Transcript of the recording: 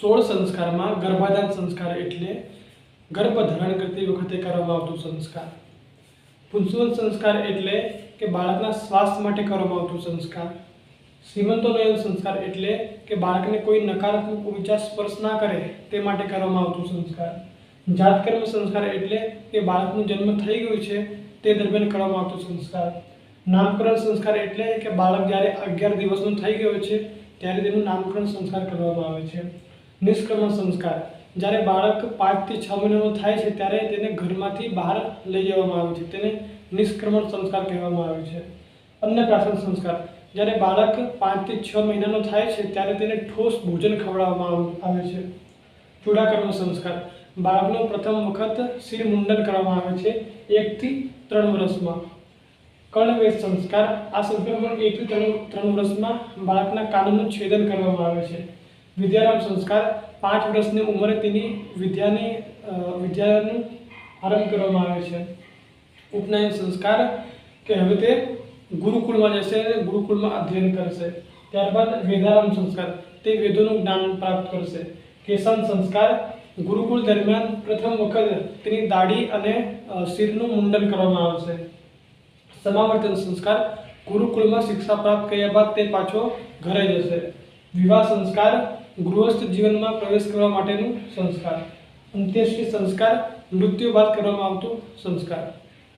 સોળ સંસ્કારમાં ગર્ભાધાન સંસ્કાર એટલે ગર્ભ ધારણ કરતી વખતે કરવામાં આવતું સંસ્કાર. પુંસવન સંસ્કાર એટલે કે બાળકના સ્વાસ્થ્ય માટે કરવામાં આવતું સંસ્કાર. શ્રીમંતોનયન સંસ્કાર એટલે કે બાળકને કોઈ નકારાત્મક ઊર્જા સ્પર્શ ના કરે તે માટે કરવામાં આવતું સંસ્કાર. જાતકર્મ સંસ્કાર એટલે કે બાળકનો જન્મ થઈ ગયું છે તે દરમિયાન કરવામાં આવતું સંસ્કાર. નામકરણ સંસ્કાર એટલે કે બાળક જ્યારે અગિયાર દિવસનું થઈ ગયો છે ત્યારે તેનું નામકરણ સંસ્કાર કરવામાં આવે છે. નિષ્ક્રમણ સંસ્કાર. જ્યારે બાળક પાંચથી છ મહિનાનું થાય છે, ત્યારે તેને ઘરમાંથી બહાર લઈ જવામાં આવે છે. તેને નિષ્ક્રમણ સંસ્કાર કહેવામાં આવે છે. અન્નપ્રાશન સંસ્કાર. જ્યારે બાળક પાંચથી છ મહિનાનો થાય છે, ત્યારે તેને ઠોસ ભોજન ખવડાવવામાં આવે છે. ચૂડાકર્મ સંસ્કાર. બાળકનું પ્રથમ વખત શિર મુંડન કરવામાં આવે છે, એકથી ત્રણ વર્ષમાં. કર્ણવેશ સંસ્કાર. આ સંસ્કારમાં એકથી ત્રણ ત્રણ વર્ષમાં બાળકના કાનનું છેદન કરવામાં આવે છે. વિદ્યારામ સંસ્કાર પાંચ વર્ષની ઉંમરે તેની વિદ્યાની વિદ્યાનો આરંભ કરવામાં આવે છે. ઉપનયન સંસ્કાર કે હવે તે ગુરુકુળમાં જશે ગુરુકુળમાં અધ્યયન કરશે. ત્યારબાદ વેદારામ સંસ્કાર તે વેદોનું જ્ઞાન પ્રાપ્ત કરશે. કેશન સંસ્કાર ગુરુકુળ દરમિયાન પ્રથમ વખત તેની દાઢી અને શિરનું મુંડન કરવામાં આવશે. સમાવર્તન સંસ્કાર ગુરુકુળમાં શિક્ષા પ્રાપ્ત કર્યા બાદ તે પાછો ઘરે જશે. વિવાહ સંસ્કાર ગૃહસ્થ જીવનમાં પ્રવેશ કરવા માટેનું સંસ્કાર. અંત્યેષ્ટિ સંસ્કાર મૃત્યુ બાદ કરવામાં આવતું સંસ્કાર.